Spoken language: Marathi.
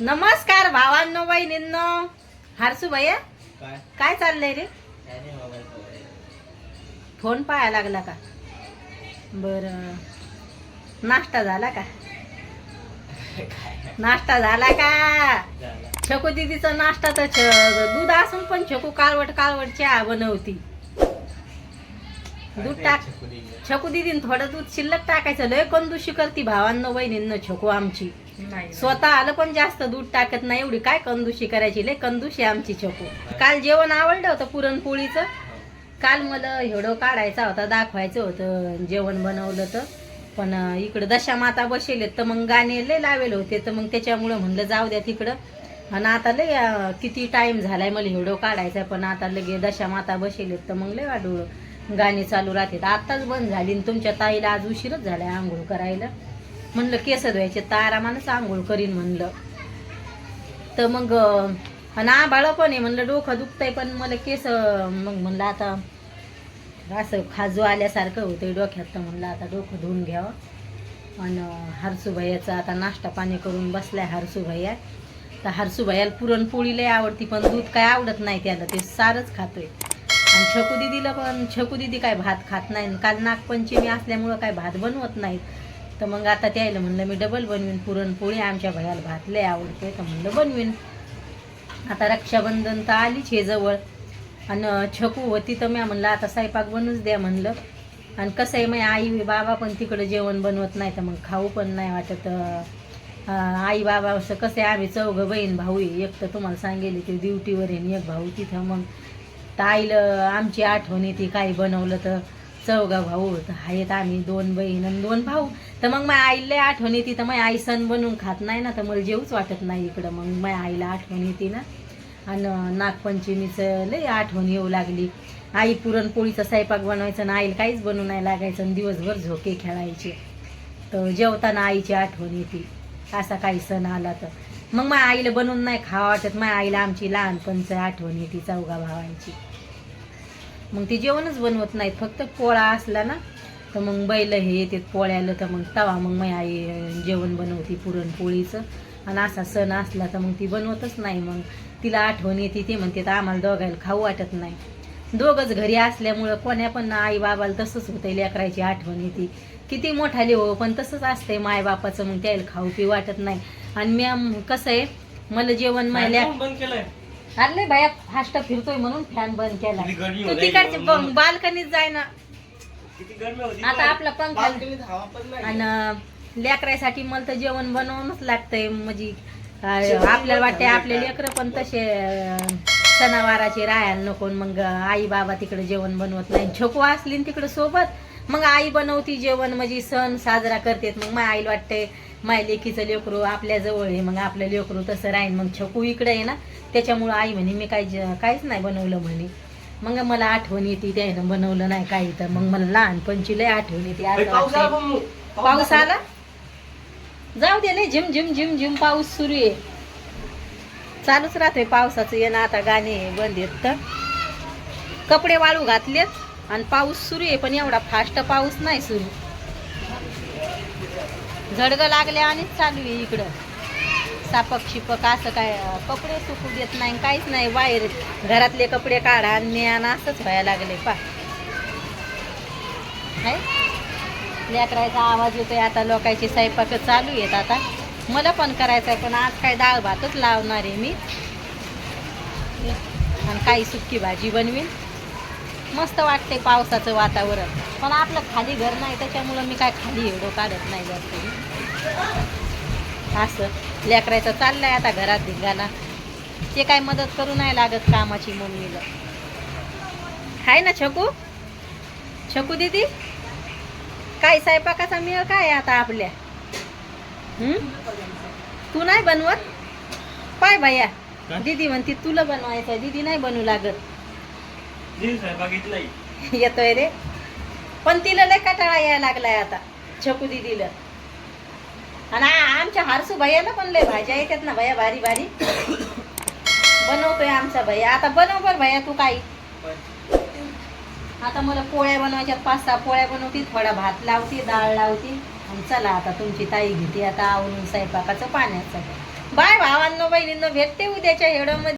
नमस्कार भावांनो बहिणींनो. हारसू भैया काय? चाललंय रे? फोन पाहायला लागला का? बर. नाश्ता झाला का? नाश्ता झाला का? छकू दिदीचा नाश्ता तर छ- दूध असून पण छकू काळवट काळवट चहा बनवती. दूध टाक. छकू दिदीन थोडं दूध शिल्लक टाकायचं. लय कंदुशी करती भावांनो बहिणींनो छकू आमची. स्वतः आलं पण जास्त दूध टाकत नाही एवढी. काय कंदुशी करायची? लय कंदुशी आमची छकू. काल जेवण आवडलं होतं पुरणपोळीचं. काल मला एवढं काढायचा होता दाखवायचं होतं जेवण बनवलं तर पण इकडं दशा माता बसेलेत तर मग गाणे लय लावेले होते. तर मग त्याच्यामुळं म्हणलं जाऊ द्या तिकडं. आणि आता लय किती टाइम झालाय मला एवढं काढायचा. पण आता लगे दशा माता बसेलेत तर मग लय वाढवलं. गाणी चालू राहते आत्ताच बंद झाली आणि तुमच्या ताईला आज उशीरच झालाय आंघोळ करायला. म्हणलं केस धुवायचे तारामानच आंघोळ करीन म्हणलं. तर मग आणि आभाळ पण आहे. म्हणलं डोकं दुखतंय पण मला केस मग म्हणलं आता असं खाजू आल्यासारखं होतंय डोक्यात. तर म्हणलं आता डोकं धुवून घ्यावं. आणि हरसू भैयाचा आता नाश्ता पाणी करून बसलाय हरसू भैया तर हरसू भैयाला पुरणपोळी लय आवडती पण दूध काय आवडत नाही त्याला. ते सारच खातोय. आणि छकू दिदीला पण छकू दिदी काय भात खात नाही. आणि काल नागपंचमी असल्यामुळं काय भात बनवत नाहीत. तर मग आता त्याला म्हणलं मी डबल बनवीन पुरणपोळी आमच्या भयाला भात लय आवडते तर म्हणलं बनवीन. आता रक्षाबंधन तर आलीच हे जवळ. आणि छकू होती तर मी म्हणलं आता स्वयंपाक बनवूच द्या म्हणलं. आणि कसं आहे मग आई बाबा पण तिकडं जेवण बनवत नाही तर मग खाऊ पण नाही वाटत. आई बाबा असं कसं आहे आम्ही चौघं बहीण भाऊ आहे. एक तर तुम्हाला सांगेल की ड्युटीवर आहे एक भाऊ तिथं मग तर आईलं आमची आठवण येते काही बनवलं तर. चौघा भाऊ तर आहेत आम्ही दोन बहीण आणि दोन भाऊ. तर मग माझ्या आईला आठवण येते तर मग आई सण बनवून खात नाही ना तर मला जेवूच वाटत नाही इकडं. मग माझ्या आईला आठवण येते ना. आणि नागपंचमीचं लई आठवण येऊ लागली. आई पुरणपोळीचा स्वयंपाक बनवायचं आणि आईला काहीच बनवू नाही लागायचं आणि दिवसभर झोके खेळायचे. तर जेवताना आईची आठवण येते. असा काही सण आला तर. मग माझ्या आईला बनवून नाही खावा वाटत. माझ्या आईला आमची लहानपणचं आठवण येते चौघा भावांची. मग ते जेवणच बनवत नाहीत फक्त पोळा असला ना तर मग बैल हे येतात पोळ्याला तर मग तवा मग माझी आई जेवण बनवते पुरणपोळीचं. आणि असा सण असला तर मग ती बनवतच नाही मग. तिला आठवण येते ते म्हणते तर आम्हाला दोघायला खाऊ वाटत नाही. दोघंच घरी असल्यामुळं कोण्या पण आई बाबाला तसंच होतं लेकरायची आठवण येते. किती मोठाले हो पण तसंच असतंय मायबापाचं मग त्याला खाऊ पी वाटत नाही. आणि मी कसं आहे मला जेवण मायल्या बंद केलंय? अरे बाया फास्ट फिरतोय म्हणून फॅन बंद केला. किती गरमी तू होते. तिकडची बाल्कनीत जाय ना. किती गरमी होती आता आपला पंखा बाल्कनीत हवा पण नाही. आणि लेकरासाठी मला तर जेवण बनवूनच लागतंय. म्हणजे अं, आपल्याला वाटतंय आपले लेकरं पण तसे अं, सणावाराचे राहायला नको मग आई बाबा तिकडे जेवण बनवत नाही. छोकू असली न तिकडे सोबत मग आई बनवती जेवण. म्हणजे सण साजरा करतेत. मग माझ्या आईला वाटतंय माझ्या लेकीचं लेकरू आपल्या जवळ आहे मग आपलं लेकरू तसं राहीन. मग छकू इकडे आहे ना त्याच्यामुळं आई म्हणे मी काही ज- काहीच नाही बनवलं म्हणे. मग मला आठवण येते त्यानं बनवलं नाही काही. तर मग मला लहानपणची लय आठवण येते असं पाऊस आला. पाऊस जाऊ दे नाही झिम झिम झिम झिम पाऊस सुरू आहे. चालूच राहतोय पावसाचं येणं आता गाणे बंद आहेत तर. कपडे वाळू घातलेत आणि पाऊस सुरू आहे पण एवढा फास्ट पाऊस नाही सुरू. झडगं लागले आणि चालू आहे इकडं. सापक शिपक असं काय कपडे सुकू देत नाही काहीच नाही. बाहेर घरातले कपडे काढा आणि आणि असंच व्हायला लागले. पा हाय. लेकरायचा आवाज येतोय आता लोकांचे स्वयंपाक चालू आहेत आता. मला पण करायचं आहे पण आज काय डाळ भातच लावणार आहे मी. आणि काही सुक्की भाजी बनवीन. मस्त वाटते पावसाचं वातावरण. पण आपलं खाली घर नाही त्याच्यामुळं मी काय खाली एवढं काढत नाही जास्त. असं. लेकरायचं चाललंय आता घरात धिंगाणा. ते काय मदत करू नाही लागत कामाची मम्मीला. हाय ना छकू? छकू दीदी? काय स्वयंपाकाचा मेळ काय आता आपल्या? तू नाही बनवत? पाय भैया? दीदी म्हणते तुला बनवायचं दीदी नाही बनवू लागत. येतोय रे. पण तिला लय कटाळा यायला लागलाय आता. छकू दिदीला आणि आमच्या हारसू भैयाला पण लय भाज्या येतात ना भैया भारी भारी. बनवतोय आमचा भैया. आता बनव बर भैया तू काही. आता मला पोळ्या बनवायच्या पाच सहा पोळ्या बनवती थोडा भात लावती डाळ लावती. आणि चला आता तुमची ताई घेते. आता आवडून स्वयंपाकाचं पाण्याचं. बाय भावांनो बहिणींनो भेटते उद्याच्या हेडमध्ये